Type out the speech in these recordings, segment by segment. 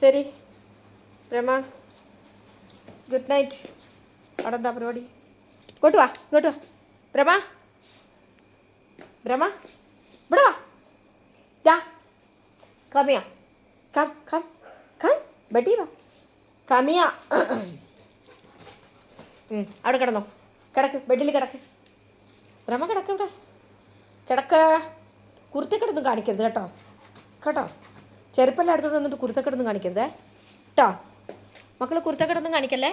ശരി. Rama good night അവിടെ എന്താ പരിപാടി? ഇങ്ങോട്ട് വാ ഇങ്ങോട്ട് വാ. ഭ്രമ ഇവിടെ വാ. ദാ കമിയ കം കം കം ബട്ടി വാ. കമിയ അവിടെ കിടന്നോ. കിടക്ക് ബെഡിൽ കിടക്ക്. രമ കിടക്ക് ഇവിടെ. കിടക്ക്. കിടന്നും കാണിക്കരുത് കേട്ടോ. കേട്ടോ? ചെരുപ്പെല്ലാം എടുത്തോണ്ട് വന്നിട്ട് കുരുത്തക്കെട്ടൊന്നും കാണിക്കരുതേ. കേട്ടോ മക്കൾ കുരുത്തക്കെട്ടൊന്നും കാണിക്കല്ലേ?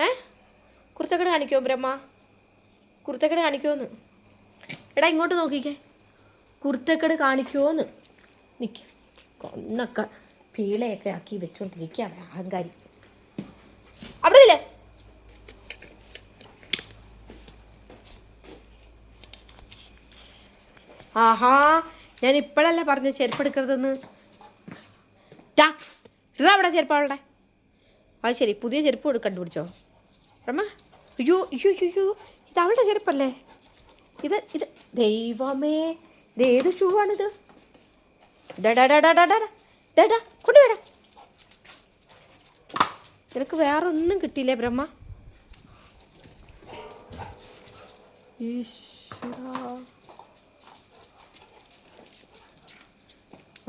ഏ? കുരുത്തക്കെട്ട് കാണിക്കുമോ ബ്രഹ്മ? കുരുത്തക്കെട്ട് കാണിക്കുമോന്ന് എടാ ഇങ്ങോട്ട് നോക്കിക്കേ. കുരുത്തക്കെട് കാണിക്കുമോന്ന് നിൽക്ക് കൊന്നൊക്കെ. പീളയൊക്കെ ആക്കി വെച്ചോണ്ടിരിക്കുകയാണ് അഹങ്കാരി. അവിടെ ഇല്ലേ? ആഹാ ഞാൻ ഇപ്പോഴല്ലേ പറഞ്ഞു ചെരുപ്പ് എടുക്കരുതെന്ന്? ടാ ഇതാ അവിടെ ചെരുപ്പ് അത് ശരി പുതിയ ചെരുപ്പ് കണ്ടുപിടിച്ചോ. റമ അയ്യോ അയ്യോ അയ്യോ ഇത് അവളുടെ ചെരുപ്പല്ലേ? ഇത് ഇത് ദൈവമേ ഇത് ഏത് ഷൂ ആണിത് ഡാ കൊണ്ടുവരാ നിനക്ക് വേറെ ഒന്നും കിട്ടിയില്ലേ ബ്രഹ്മ? ഈശ്വരാ.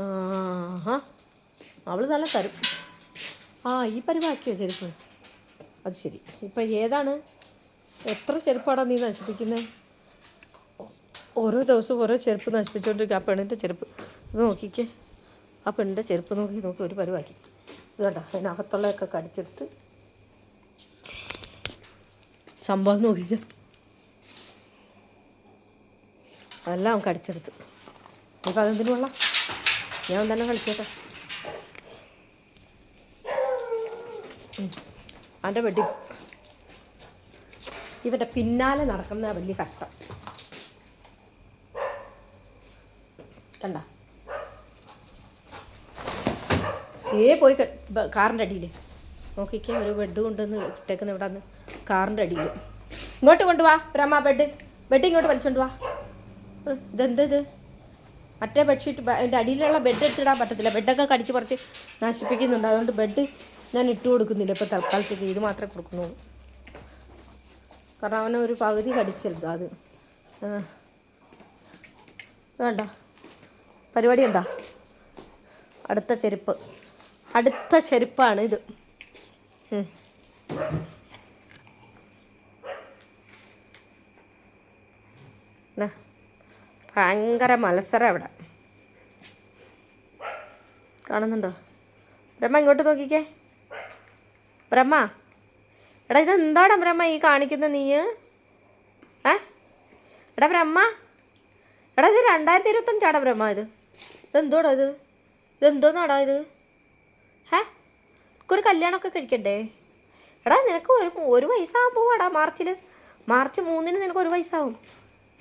ആഹാ. അവൾ നല്ല തരും. ആ ഈ പരിവാക്കിയോ ചെരുപ്പ്? അത് ശരി. ഇപ്പം ഏതാണ്? എത്ര ചെരുപ്പാടാണ് നീ നശിപ്പിക്കുന്നത് ഓരോ ദിവസവും ഓരോ ചെരുപ്പ് നശിപ്പിച്ചുകൊണ്ടിരിക്കുക ആ പെണ്ണിന്റെ ചെരുപ്പ് ഇത് നോക്കിക്കേ. ആ പെണ്ണിന്റെ ചെരുപ്പ് നോക്കി നോക്കി ഒരു പരിവാക്കി. ഇത് കണ്ടോ? അതിനകത്തുള്ളതൊക്കെ കടിച്ചെടുത്ത് സംഭവം നോക്കിക്ക. അതെല്ലാം കടിച്ചെടുത്ത്. ഇപ്പം അതെന്തിനുള്ള ഞാൻ തന്നെ കളിച്ചോട്ടെ അവന്റെ വെടി ഇവന്റെ പിന്നാലെ നടക്കുന്ന വലിയ കഷ്ടം. കണ്ട? ഏ പോയി കാറിന്റെ അടിയിൽ നോക്കിക്കേ ഒരു ബെഡ് കൊണ്ടുവന്ന് ഇട്ടേക്കുന്ന ഇവിടെ നിന്ന് കാറിന്റെ അടിയിൽ ഇങ്ങോട്ട് കൊണ്ടുവാ ബ്രഹ്മ ബെഡ് ബെഡ് ഇങ്ങോട്ട് വലിച്ചോണ്ട് വാ. ഇതെന്ത് ഇത്? മറ്റേ ബെഡ്ഷീറ്റ് അതിന്റെ അടിയിലുള്ള ബെഡ് എടുത്തിടാൻ പറ്റത്തില്ല. ബെഡൊക്കെ കടിച്ച് പറിച്ച് നശിപ്പിക്കുന്നുണ്ട്. അതുകൊണ്ട് ബെഡ് ഞാൻ ഇട്ട് കൊടുക്കുന്നില്ല. ഇപ്പോൾ തൽക്കാലത്തേക്ക് ഇത് മാത്രമേ കൊടുക്കുന്നുള്ളൂ. കാരണം അവനെ ഒരു പകുതി കടിച്ചെടുത്തു അത്. വേണ്ട പരിപാടി എന്താ അടുത്ത ചെരുപ്പ്. അടുത്ത ചെരുപ്പാണ് ഇത്. ഭയങ്കര മത്സരം അവിടെ. കാണുന്നുണ്ടോ? ബ്രഹ്മ ഇങ്ങോട്ട് നോക്കിക്കേ. ബ്രഹ്മ. എടാ ഇത് എന്താടാ ബ്രഹ്മ ഈ കാണിക്കുന്ന നീ? ഏ? എടാ ബ്രഹ്മ. എടാ ഇത് രണ്ടായിരത്തി ഇരുപത്തഞ്ചാടാ ബ്രഹ്മ ഇത്. ഇതെന്തോടാ ഇത്? ഇതെന്തോന്നാടാ ഇത്? ഏ ഒരു കല്യാണമൊക്കെ കഴിക്കണ്ടേ? എടാ നിനക്ക് ഒരു ഒരു വയസ്സാകുമ്പോൾ പോവാടാ മാർച്ചിൽ മാർച്ച് മൂന്നിന് നിനക്ക് ഒരു വയസ്സാവും.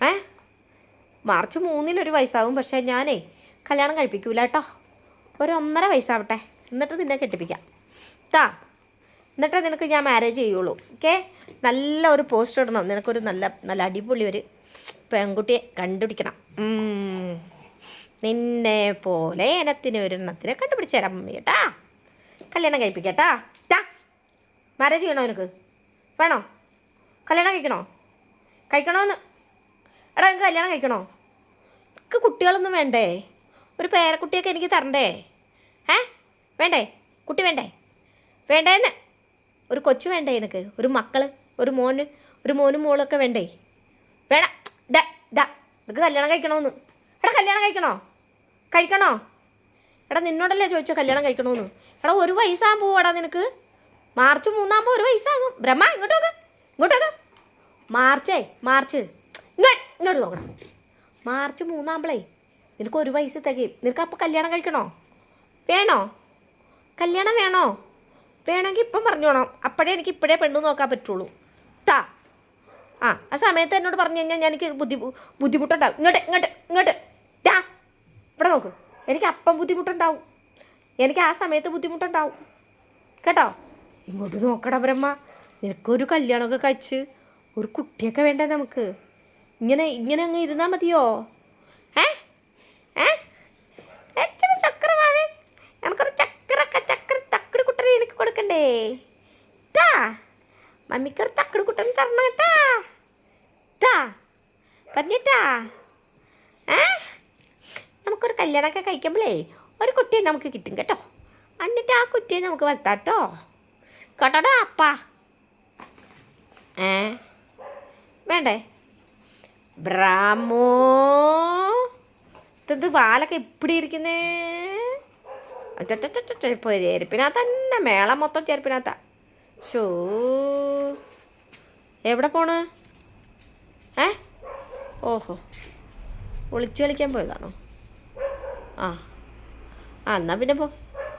ഏ? മാർച്ച് മൂന്നിൽ ഒരു വയസ്സാവും പക്ഷേ ഞാനേ കല്യാണം കഴിപ്പിക്കൂല കേട്ടോ. ഒരു ഒന്നര വയസ്സാവട്ടെ. എന്നിട്ട് നിന്നെ കെട്ടിപ്പിക്കാം. ട്ടാ. എന്നിട്ടേ നിനക്ക് ഞാൻ മാരേജ് ചെയ്യുള്ളൂ. ഓക്കെ നല്ല ഒരു പോസ്റ്റ് ഇടണം. നിനക്കൊരു നല്ല നല്ല അടിപൊളി ഒരു പെൺകുട്ടിയെ കണ്ടുപിടിക്കണം. നിന്നെ പോലെ ഇനത്തിന് ഒരെണ്ണത്തിനെ കണ്ടുപിടിച്ച് തരാം മമ്മി കേട്ടാ. കല്യാണം കഴിപ്പിക്കട്ടാ ടാ. മാരേജ് ചെയ്യണോ നിനക്ക്? വേണോ? കല്യാണം കഴിക്കണോ? കഴിക്കണോന്ന്? എടാ എനിക്ക് കല്യാണം കഴിക്കണോ? എനിക്ക് കുട്ടികളൊന്നും വേണ്ടേ? ഒരു പേരക്കുട്ടിയൊക്കെ എനിക്ക് തരണ്ടേ? ഏ? വേണ്ടേ? കുട്ടി വേണ്ടേ? വേണ്ടേന്ന്. ഒരു കൊച്ചു വേണ്ടേ എനിക്ക് ഒരു മക്കൾ ഒരു മോന് ഒരു മോനും മോളൊക്കെ വേണ്ടേ? വേണം. ഡാ ഡാ നിനക്ക് കല്യാണം കഴിക്കണമെന്ന് എടാ കല്യാണം കഴിക്കണോ? കഴിക്കണോ? എടാ നിന്നോടല്ലേ ചോദിച്ചോ കല്യാണം കഴിക്കണമെന്ന് എടാ ഒരു വയസ്സാകാൻ പോവാടാ നിനക്ക്. മാർച്ച് മൂന്നാകുമ്പോൾ ഒരു വയസ്സാകും. ബ്രഹ്മ ഇങ്ങോട്ട് നോക്ക്. ഇങ്ങോട്ട് നോക്ക്. മാർച്ചേ മാർച്ച്. ഇങ്ങോട്ട് ഇങ്ങോട്ട് നോക്കണം മാർച്ച് മൂന്നാകുമ്പോളേ നിനക്ക് ഒരു വയസ്സ് തികയും. നിനക്ക് അപ്പോൾ കല്യാണം കഴിക്കണോ? വേണോ? കല്യാണം വേണോ? വേണമെങ്കിൽ ഇപ്പം പറഞ്ഞോണം അപ്പോഴേ എനിക്ക് ഇപ്പോഴേ പെണ്ണു നോക്കാൻ പറ്റുള്ളൂ. താ ആ ആ സമയത്ത് എന്നോട് പറഞ്ഞു കഴിഞ്ഞാൽ ഞാൻ എനിക്ക് ബുദ്ധി ബുദ്ധിമുട്ടുണ്ടാവും. ഇങ്ങോട്ട് ഇങ്ങോട്ട് ഇങ്ങോട്ട്. താ ഇവിടെ നോക്ക്. എനിക്ക് അപ്പം ബുദ്ധിമുട്ടുണ്ടാവും. എനിക്ക് ആ സമയത്ത് ബുദ്ധിമുട്ടുണ്ടാവും. കേട്ടോ? ഇങ്ങോട്ട് നോക്കടാ ബ്രഹ്മ. നിനക്കൊരു കല്യാണമൊക്കെ കഴിച്ച് ഒരു കുട്ടിയൊക്കെ വേണ്ടേ നമുക്ക്? ഇങ്ങനെ ഇങ്ങനെ അങ്ങ് ഇരുന്നാൽ മതിയോ? ഏ? ഏ? കഴിക്കണ്ടേ ടാ മമ്മിക്കൊരു തക്കട് കുട്ടൻ തരണം കേട്ടാ. ടാ പറഞ്ഞിട്ടാ. ഏ? നമുക്കൊരു കല്യാണമൊക്കെ കഴിക്കുമ്പോഴേ ഒരു കുട്ടിയെ നമുക്ക് കിട്ടും കേട്ടോ. എന്നിട്ട് ആ കുട്ടിയെ നമുക്ക് വളർത്താം കേട്ടോ. കേട്ടോടാ അപ്പാ. ഏ? വേണ്ടേ? ബ്രാമോ ഇതെന്ത് വാലൊക്കെ എപ്പിടി ഇരിക്കുന്നേ? ഇപ്പോൾ ചെരുപ്പിനകത്ത് തന്നെ മേള മൊത്തം ചെരുപ്പിനകത്താ. ഷോ എവിടെ പോണ്? ഏ? ഓഹോ. ഒളിച്ചു കളിക്കാൻ പോയതാണോ? ആ. ആ എന്നാൽ പിന്നെ പോ.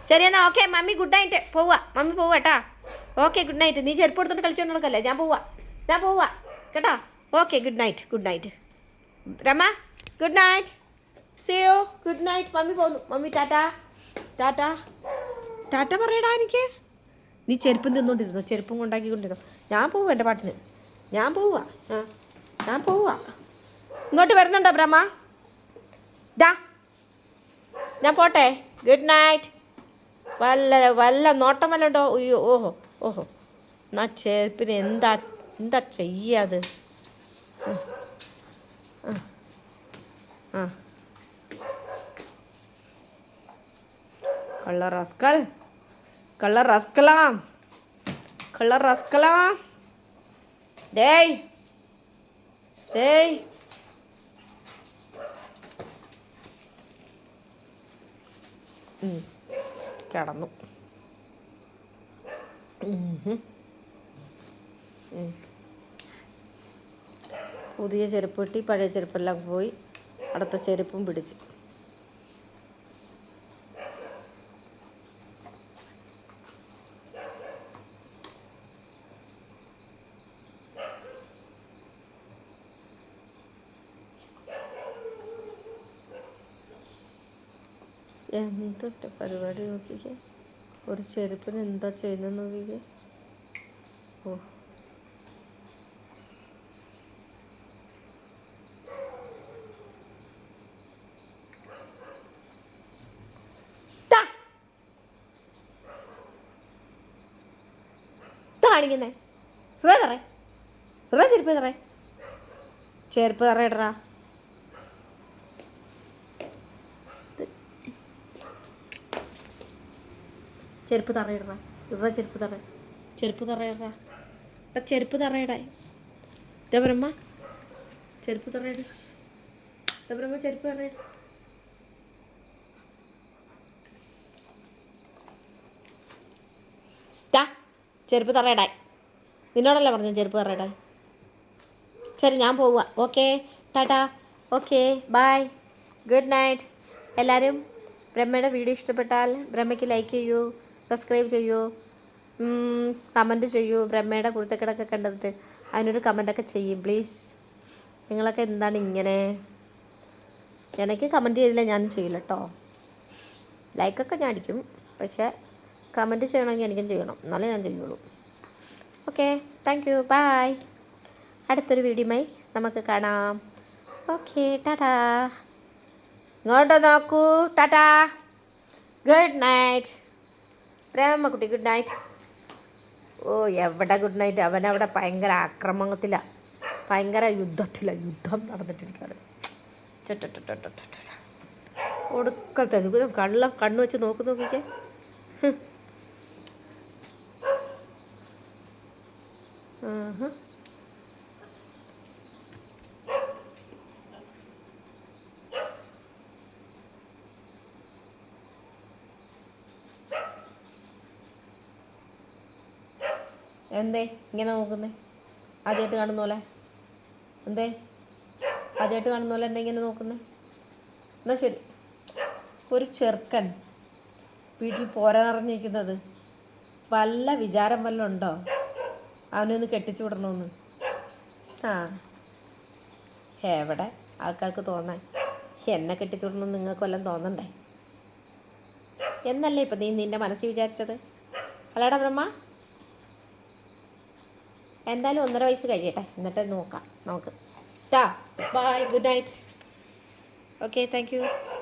ശരി എന്നാൽ ഓക്കെ മമ്മി ഗുഡ് നൈറ്റ്. പോവാ മമ്മി പോവാ കേട്ടാ. Okay good night. നീ ചെരുപ്പ് എടുത്തോണ്ട് കളിച്ചോണ്ട് നടക്കല്ലേ ഞാൻ പോവാ ഞാൻ പോവാ കേട്ടോ? Okay good night good night. Rama good night. സിയോ ഗുഡ് നൈറ്റ്. മമ്മി പോന്നു. Mummy tata. ടാറ്റ. ടാറ്റ പറയടാ എനിക്ക്. നീ ചെരുപ്പും തിന്നുകൊണ്ടിരുന്നു ചെരുപ്പും കൊണ്ടാക്കിക്കൊണ്ടിരുന്നു ഞാൻ പോവാ എന്റെ പാട്ടിന്. ഞാൻ പോവുക ആ ഞാൻ പോവുക ഇങ്ങോട്ട് വരുന്നുണ്ടോ ബ്രഹ്മ? ഡാ ഞാൻ പോട്ടെ. ഗുഡ് നൈറ്റ് വല്ല വല്ല നോട്ടം വല്ല ഉണ്ടോ? അയ്യോ ഓഹോ ഓഹോ. എന്നാ ചെരുപ്പിന് എന്താ എന്താ ചെയ്യാത് ആ ആ. കള്ള റസ്കൽ. കള്ള റസ്കലാം. കള്ള റസ്കലാം. ഡേയ്. ഡേയ്. കടന്നു. പുതിയ ചെരുപ്പ് കിട്ടി പഴയ ചെരുപ്പെല്ലാം പോയി. അടുത്ത ചെരുപ്പും പിടിച്ച്. എന്തൊക്കെ പരിപാടി നോക്കിക്കേ? ഒരു ചെരുപ്പിന് എന്താ ചെയ്യുന്നത് നോക്കിക്കേ? ഓ. കാണിക്കുന്നേ. റേ തറേ. റേ ചെരുപ്പ് തറേ. ചെരുപ്പ് തറയിടറാ ചെരുപ്പ് തറയിടറ ഇടറ ചെരുപ്പ് തറ ചെരുപ്പ് തറയിടറ എടാ ചെരുപ്പ് തറയിടായി ബ്രഹ്മ. ചെരുപ്പ് തറയിട. ബ്രഹ്മ ചെരുപ്പ് തറയിട. ചെരുപ്പ് തറയിടായി നിന്നോടല്ലേ പറഞ്ഞു ചെരുപ്പ് തറയിടായി ശരി ഞാൻ പോവുക okay tata. Okay bye good night. എല്ലാവരും ബ്രഹ്മയുടെ വീഡിയോ ഇഷ്ടപ്പെട്ടാൽ ബ്രഹ്മയ്ക്ക് ലൈക്ക് ചെയ്യൂ. സബ്സ്ക്രൈബ് ചെയ്യൂ. കമന്റ് ചെയ്യൂ. ബ്രഹ്മയുടെ കുരുത്തക്കിടൊക്കെ കണ്ടിട്ട് അതിനൊരു കമന്റൊക്കെ ചെയ്യും പ്ലീസ് നിങ്ങളൊക്കെ എന്താണ് ഇങ്ങനെ? എനിക്ക് കമന്റ് ചെയ്തില്ല ഞാനും ചെയ്യില്ല കേട്ടോ ലൈക്കൊക്കെ ഞാൻ അടിക്കും പക്ഷേ കമന്റ് ചെയ്യണമെങ്കിൽ എനിക്കും ചെയ്യണം. എന്നാലേ ഞാൻ ചെയ്യുള്ളൂ. ഓക്കെ താങ്ക് യു ബായ് അടുത്തൊരു വീഡിയോമായി നമുക്ക് കാണാം. Okay tata. ഇങ്ങോട്ട് നോക്കൂ ടാറ്റാ. ഗുഡ് നൈറ്റ് പ്രേമക്കുട്ടി ഗുഡ് നൈറ്റ് ഓ എവിടെ ഗുഡ് നൈറ്റ് അവനവിടെ ഭയങ്കര ആക്രമണത്തിലാണ് ഭയങ്കര യുദ്ധത്തിലാണ് യുദ്ധം നടന്നിട്ടിരിക്കുകയാണ്. ഒടുക്കത്തെ കള്ള കണ്ണു വെച്ച് നോക്ക് നോക്കിക്കേ ഹ്. ആഹാ. എന്തേ? ഇങ്ങനെ നോക്കുന്നേ. ആദ്യമായിട്ട് കാണുന്ന പോലെ. എന്തേ? ആദ്യമായിട്ട് കാണുന്ന പോലെ എന്നെ ഇങ്ങനെ നോക്കുന്നേ? എന്നാ ശരി. ഒരു ചെറുക്കൻ വീട്ടിൽ പോരാ നിറഞ്ഞിരിക്കുന്നത്. വല്ല വിചാരം വല്ല ഉണ്ടോ? അവനൊന്ന് കെട്ടിച്ചു വിടണമെന്ന് ആ. എവിടെ? ആൾക്കാർക്ക് തോന്നാൻ എന്നെ കെട്ടിച്ചു വിടണമെന്ന് നിങ്ങൾക്ക് വല്ലതും തോന്നണ്ടേ? എന്നല്ലേ ഇപ്പം നീ നിന്റെ മനസ്സിൽ വിചാരിച്ചത്? അല്ലേടാ ബ്രഹ്മ. എന്തായാലും ഒന്നര വയസ്സ് കഴിയട്ടെ. എന്നിട്ട് നോക്കാം. നമുക്ക്. ചാ bye good night okay thank you